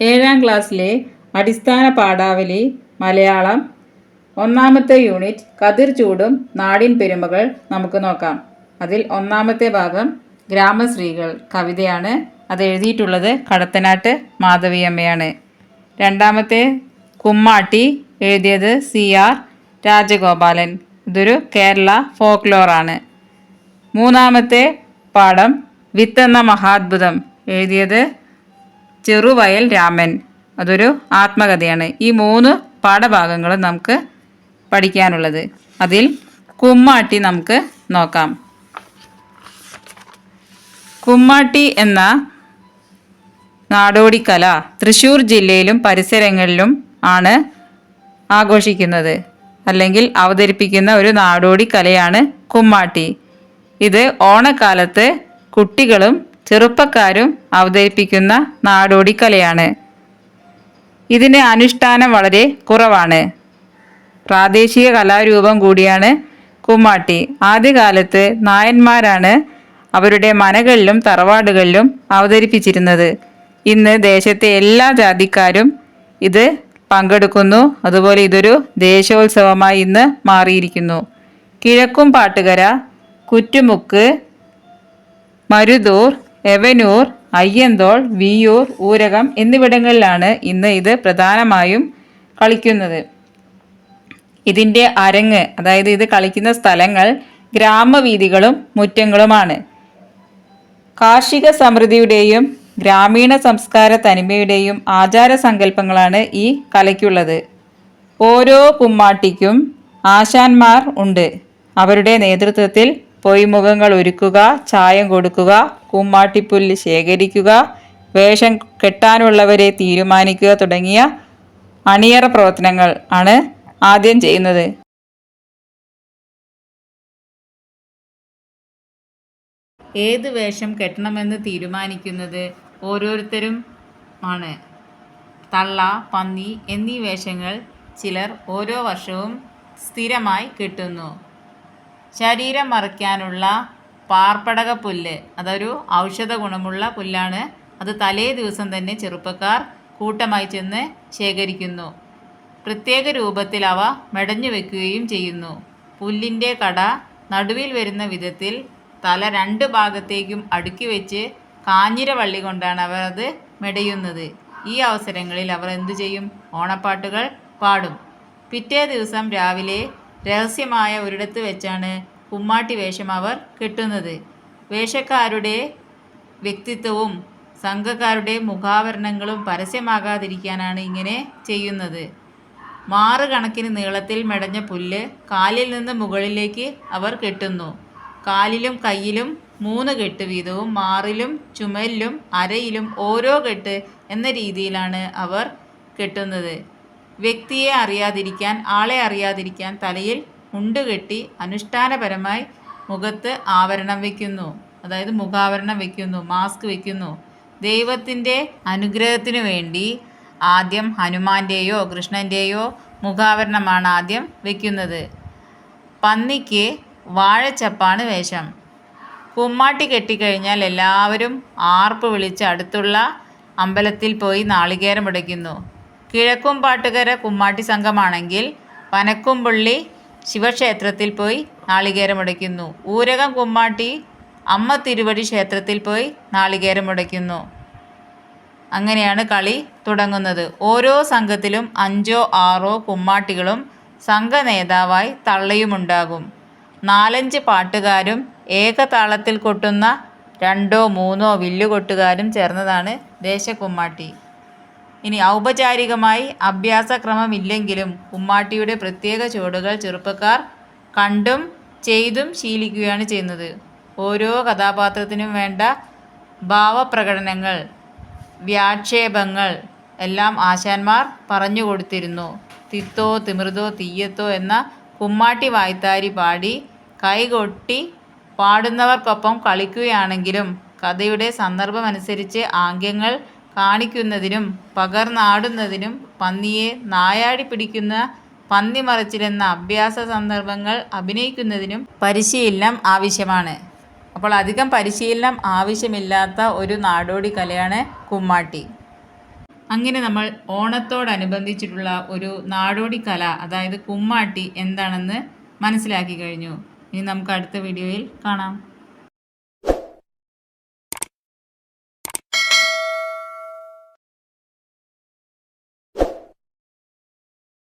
ഏഴാം ക്ലാസ്സിലെ അടിസ്ഥാന പാഠാവലി മലയാളം ഒന്നാമത്തെ യൂണിറ്റ് കതിർ ചൂടും നാടിൻ പെരുമകൾ നമുക്ക് നോക്കാം. അതിൽ ഒന്നാമത്തെ ഭാഗം ഗ്രാമശ്രീകൾ കവിതയാണ്. അത് എഴുതിയിട്ടുള്ളത് കടത്തനാട്ട് മാധവിയമ്മയാണ്. രണ്ടാമത്തെ കുമ്മാട്ടി എഴുതിയത് സി ആർ രാജഗോപാലൻ. ഇതൊരു കേരള ഫോക്ലോറാണ്. മൂന്നാമത്തെ പാഠം വിത്തെന്ന മഹാത്ഭുതം എഴുതിയത് ചെറുവയൽ രാമൻ. അതൊരു ആത്മകഥയാണ്. ഈ മൂന്ന് പാഠഭാഗങ്ങളും നമുക്ക് പഠിക്കാനുള്ളത്. അതിൽ കുമ്മാട്ടി നമുക്ക് നോക്കാം. കുമ്മാട്ടി എന്ന നാടോടിക്കല തൃശ്ശൂർ ജില്ലയിലും പരിസരങ്ങളിലും ആണ് ആഘോഷിക്കുന്നത്. അല്ലെങ്കിൽ അവതരിപ്പിക്കുന്ന ഒരു നാടോടി കലയാണ് കുമ്മാട്ടി. ഇത് ഓണക്കാലത്ത് കുട്ടികളും ചെറുപ്പക്കാരും അവതരിപ്പിക്കുന്ന നാടോടിക്കലയാണ് ഇതിന് അനുഷ്ഠാനം വളരെ കുറവാണ്. പ്രാദേശിക കലാരൂപം കൂടിയാണ് കുമ്മാട്ടി. ആദ്യകാലത്ത് നായന്മാരാണ് അവരുടെ മനകളിലും തറവാടുകളിലും അവതരിപ്പിച്ചിരുന്നത്. ഇന്ന് ദേശത്തെ എല്ലാ ജാതിക്കാരും ഇത് പങ്കെടുക്കുന്നു. അതുപോലെ ഇതൊരു ദേശോത്സവമായി ഇന്ന് മാറിയിരിക്കുന്നു. കിഴക്കും പാട്ടുകര കുറ്റുമുക്ക് മരുതൂർ എവനൂർ അയ്യന്തോൾ വിയൂർ ഊരകം എന്നിവിടങ്ങളിലാണ് ഇന്ന് ഇത് പ്രധാനമായും കളിക്കുന്നത്. ഇതിന്റെ അരങ്ങ് അതായത് ഇത് കളിക്കുന്ന സ്ഥലങ്ങൾ ഗ്രാമവീതികളും മുറ്റങ്ങളുമാണ്. കാർഷിക സമൃദ്ധിയുടെയും ഗ്രാമീണ സംസ്കാര തനിമയുടെയും ആചാര സങ്കല്പങ്ങളാണ് ഈ കലയ്ക്കുള്ളത്. ഓരോ കുമ്മാട്ടിക്കും ആശാന്മാർ ഉണ്ട്. അവരുടെ നേതൃത്വത്തിൽ പൊയ്മുഖങ്ങൾ ഒരുക്കുക ചായം കൊടുക്കുക കുമ്മാട്ടിപ്പുല്ല് ശേഖരിക്കുക വേഷം കെട്ടാനുള്ളവരെ തീരുമാനിക്കുക തുടങ്ങിയ അണിയറ പ്രവർത്തനങ്ങൾ ആണ് ആദ്യം ചെയ്യുന്നത്. ഏത് വേഷം കെട്ടണമെന്ന് തീരുമാനിക്കുന്നത് ഓരോരുത്തരും ആണ്. തള്ള പന്നി എന്നീ വേഷങ്ങൾ ചിലർ ഓരോ വർഷവും സ്ഥിരമായി കിട്ടുന്നു. ശരീരം മറിക്കാനുള്ള പാർപ്പടക പുല്ല് അതൊരു ഔഷധ ഗുണമുള്ള പുല്ലാണ്. അത് തലേ ദിവസം തന്നെ ചെറുപ്പക്കാർ കൂട്ടമായി ചെന്ന് ശേഖരിക്കുന്നു. പ്രത്യേക രൂപത്തിൽ അവ മെടഞ്ഞു വെക്കുകയും ചെയ്യുന്നു. പുല്ലിന്റെ കട നടുവിൽ വരുന്ന വിധത്തിൽ തല രണ്ട് ഭാഗത്തേക്കും അടുക്കി വെച്ച് കാഞ്ഞിര വള്ളി കൊണ്ടാണ് അവർ അത് മെടയുന്നത്. ഈ അവസരങ്ങളിൽ അവർ എന്തു ചെയ്യും? ഓണപ്പാട്ടുകൾ പാടും. പിറ്റേ ദിവസം രാവിലെ രഹസ്യമായ ഒരിടത്ത് വെച്ചാണ് കുമ്മാട്ടി വേഷം അവർ കെട്ടുന്നത്. വേഷക്കാരുടെ വ്യക്തിത്വവും സംഘക്കാരുടെ മുഖാവരണങ്ങളും പരസ്യമാകാതിരിക്കാനാണ് ഇങ്ങനെ ചെയ്യുന്നത്. മാറ് കണക്കിന് നീളത്തിൽ മെടഞ്ഞ പുല്ല് കാലിൽ നിന്ന് മുകളിലേക്ക് അവർ കെട്ടുന്നു. കാലിലും കയ്യിലും മൂന്ന് കെട്ട് വീതവും മാറിലും ചുമലിലും അരയിലും ഓരോ കെട്ട് എന്ന രീതിയിലാണ് അവർ കെട്ടുന്നത്. വ്യക്തിയെ അറിയാതിരിക്കാൻ ആളെ അറിയാതിരിക്കാൻ തലയിൽ മുണ്ട് കെട്ടി അനുഷ്ഠാനപരമായി മുഖത്ത് ആവരണം വയ്ക്കുന്നു അതായത് മുഖാവരണം വയ്ക്കുന്നു മാസ്ക് വയ്ക്കുന്നു ദൈവത്തിന്റെ അനുഗ്രഹത്തിനു വേണ്ടി ആദ്യം ഹനുമാന്റെയോ കൃഷ്ണന്റെയോ മുഖാവരണമാണ് ആദ്യം വയ്ക്കുന്നത് പന്നിക്ക് വാഴച്ചപ്പാണ് വേഷം. കുമ്മാട്ടി കെട്ടിക്കഴിഞ്ഞാൽ എല്ലാവരും ആർപ്പ് വിളിച്ച് അടുത്തുള്ള അമ്പലത്തിൽ പോയി നാളികേരം ഉടയ്ക്കുന്നു. കിഴക്കും പാട്ടുകര കുമ്മാട്ടി സംഘമാണെങ്കിൽ പനക്കുംപുള്ളി ശിവക്ഷേത്രത്തിൽ പോയി നാളികേരമുടയ്ക്കുന്നു. ഊരകം കുമ്മാട്ടി അമ്മ തിരുവടി ക്ഷേത്രത്തിൽ പോയി നാളികേരമുടയ്ക്കുന്നു. അങ്ങനെയാണ് കളി തുടങ്ങുന്നത്. ഓരോ സംഘത്തിലും അഞ്ചോ ആറോ കുമ്മാട്ടികളും സംഘ നേതാവായി തള്ളയുമുണ്ടാകും. നാലഞ്ച് പാട്ടുകാരും ഏകതാളത്തിൽ കൊട്ടുന്ന രണ്ടോ മൂന്നോ വില്ലുകൊട്ടുകാരും ചേർന്നതാണ് ദേശക്കുമ്മാട്ടി ഇനി ഔപചാരികമായി അഭ്യാസക്രമമില്ലെങ്കിലും ഉമ്മാട്ടിയുടെ പ്രത്യേക ചുവടുകൾ ചെറുപ്പക്കാർ കണ്ടും ചെയ്തും ശീലിക്കുകയാണ് ചെയ്യുന്നത്. ഓരോ കഥാപാത്രത്തിനും വേണ്ട ഭാവപ്രകടനങ്ങൾ വ്യാക്ഷേപങ്ങൾ എല്ലാം ആശാന്മാർ പറഞ്ഞു കൊടുത്തിരുന്നു. തിത്തോ തിമിർതോ തീയത്തോ എന്ന കുമ്മാട്ടി വായ്ത്താരി പാടി കൈകൊട്ടി പാടുന്നവർക്കൊപ്പം കളിക്കുകയാണെങ്കിലും കഥയുടെ സന്ദർഭമനുസരിച്ച് ആംഗ്യങ്ങൾ കാണിക്കുന്നതിനും പകർന്നാടുന്നതിനും പന്നിയെ നായാടി പിടിക്കുന്ന പന്നി മറച്ചിലെന്ന അഭ്യാസ സന്ദർഭങ്ങൾ അഭിനയിക്കുന്നതിനും പരിശീലനം ആവശ്യമാണ്. അപ്പോൾ അധികം പരിശീലനം ആവശ്യമില്ലാത്ത ഒരു നാടോടി കലയാണ് കുമ്മാട്ടി. അങ്ങനെ നമ്മൾ ഓണത്തോടനുബന്ധിച്ചിട്ടുള്ള ഒരു നാടോടി കല അതായത് കുമ്മാട്ടി എന്താണെന്ന് മനസ്സിലാക്കി കഴിഞ്ഞു. ഇനി നമുക്ക് അടുത്ത വീഡിയോയിൽ കാണാം.